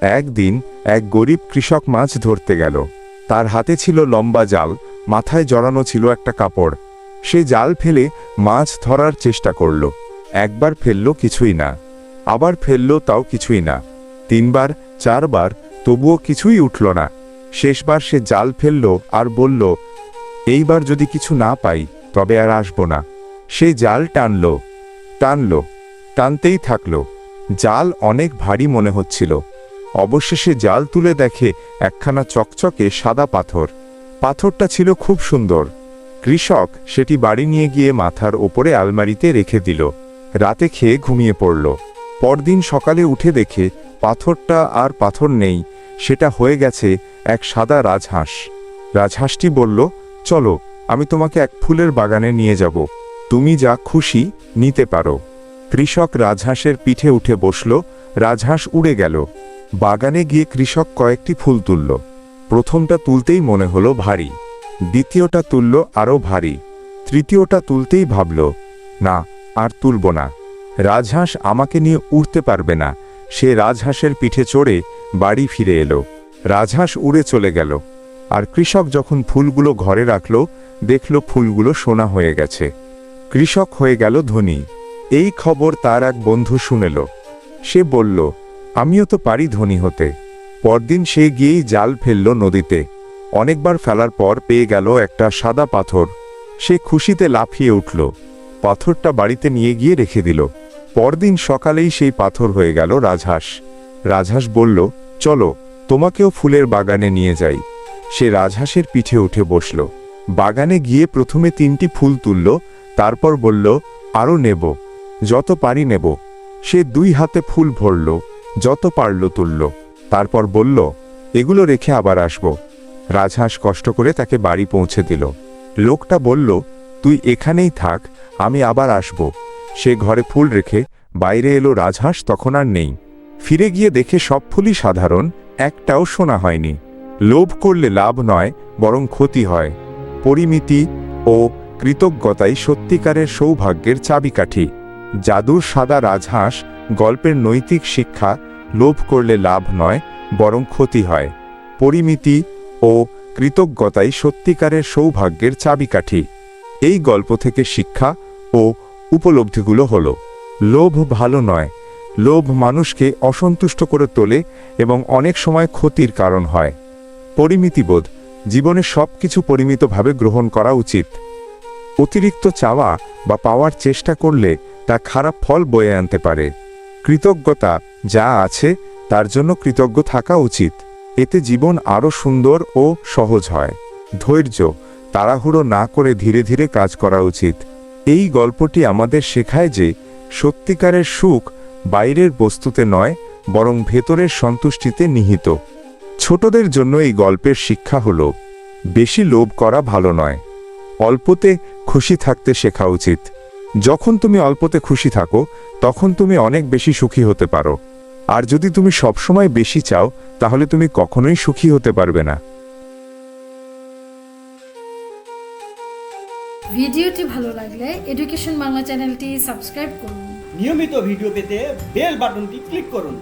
একদিন এক গরিব কৃষক মাছ ধরতে গেল। তার হাতে ছিল লম্বা জাল, মাথায় জড়ানো ছিল একটা কাপড়। সে জাল ফেলে মাছ ধরার চেষ্টা করল। একবার ফেলল কিছুই না। আবার ফেলল তাও কিছুই না। তিনবার, চারবার, তবুও কিছুই উঠল না। শেষবার সে জাল ফেলল আর বলল, এইবার যদি কিছু না পাই, তবে আর আসব না। সে জাল টানল টানল, টানতেই থাকল। জাল অনেক ভারী মনে হচ্ছিল। অবশেষে জাল তুলে দেখে একখানা চকচকে সাদা পাথর। পাথরটা ছিল খুব সুন্দর। কৃষক সেটি বাড়ি নিয়ে গিয়ে মাথার ওপরে আলমারিতে রেখে দিল। রাতে খেয়ে ঘুমিয়ে পড়ল। পরদিন সকালে উঠে দেখে, পাথরটা আর পাথর নেই, সেটা হয়ে গেছে এক সাদা রাজহাঁস। রাজহাঁসটি বলল, চলো, আমি তোমাকে এক ফুলের বাগানে নিয়ে যাব। তুমি যা খুশি নিতে পারো। কৃষক রাজহাঁসের পিঠে উঠে বসল। রাজহাঁস উড়ে গেল। বাগানে গিয়ে কৃষক কয়েকটি ফুল তুলল। প্রথমটা তুলতেই মনে হলো ভারী, দ্বিতীয়টা তুলল আরও ভারী, তৃতীয়টা তুলতেই ভাবল, না, আর তুলব না। রাজহাঁস আমাকে নিয়ে উড়তে পারবে না। সে রাজহাঁসের পিঠে চড়ে বাড়ি ফিরে এলো। রাজহাঁস উড়ে চলে গেল। আর কৃষক যখন ফুলগুলো ঘরে রাখল, দেখল ফুলগুলো সোনা হয়ে গেছে। কৃষক হয়ে গেল ধনী। এই খবর তার এক বন্ধু শুনেল। সে বলল আমিও তো পারি ধনী হতে। পরদিন সে গিয়েই জাল ফেলল নদীতে। অনেকবার ফেলার পর পেয়ে গেল একটা সাদা পাথর। সে খুশিতে লাফিয়ে উঠল। পাথরটা বাড়িতে নিয়ে গিয়ে রেখে দিল। পরদিন সকালেই সেই পাথর হয়ে গেল রাজহাঁস। রাজহাঁস বলল, চলো, তোমাকেও ফুলের বাগানে নিয়ে যাই। সে রাজহাঁসের পিঠে উঠে বসল। বাগানে গিয়ে প্রথমে তিনটি ফুল তুলল, তারপর বলল আরও নেব, যত পারি নেব। সে দুই হাতে ফুল ভরল। যত পারল তুলল। তারপর বলল, এগুলো রেখে আবার আসব। রাজহাঁস কষ্ট করে তাকে বাড়ি পৌঁছে দিল। লোকটা বলল, তুই এখানেই থাক, আমি আবার আসব। সে ঘরে ফুল রেখে বাইরে এলো রাজহাঁস, তখন আর নেই। ফিরে গিয়ে দেখে সব ফুলই সাধারণ, একটাও শোনা হয়নি। লোভ করলে লাভ নয়, বরং ক্ষতি হয়। পরিমিতি ও কৃতজ্ঞতাই সত্যিকারের সৌভাগ্যের চাবিকাঠি। জাদুর সাদা রাজহাঁস, গল্পের নৈতিক শিক্ষা, লোভ করলে লাভ নয়, বরং ক্ষতি হয়। পরিমিতি ও কৃতজ্ঞতাই সত্যিকারের সৌভাগ্যের চাবিকাঠি। এই গল্প থেকে শিক্ষা ও উপলব্ধিগুলো হল, লোভ ভালো নয়, লোভ মানুষকে অসন্তুষ্ট করে তোলে এবং অনেক সময় ক্ষতির কারণ হয়। পরিমিতিবোধ, জীবনে সব কিছু পরিমিতভাবে গ্রহণ করা উচিত। অতিরিক্ত চাওয়া বা পাওয়ার চেষ্টা করলে তা খারাপ ফল বয়ে আনতে পারে। কৃতজ্ঞতা যা আছে, তার জন্য কৃতজ্ঞ থাকা উচিত। এতে জীবন আরও সুন্দর ও সহজ হয়। ধৈর্য, তাড়াহুড়ো না করে ধীরে ধীরে কাজ করা উচিত। এই গল্পটি আমাদের শেখায় যে, সত্যিকারের সুখ বাইরের বস্তুতে নয়, বরং ভেতরের সন্তুষ্টিতে নিহিত। ছোটদের জন্য এই গল্পের শিক্ষা হল, বেশি লোভ করা ভালো নয়। অল্পতে খুশি থাকতে শেখা উচিত। যখন তুমি অল্পতে খুশি থাকো তখন তুমি অনেক বেশি সুখী হতে পারো। আর যদি তুমি সবসময় বেশি চাও তাহলে তুমি কখনোই সুখী হতে পারবে না। ভিডিওটি ভালো লাগলে এডুকেশন বাংলা চ্যানেলটি সাবস্ক্রাইব করুন। নিয়মিত ভিডিও পেতে বেল বাটনটি ক্লিক করুন।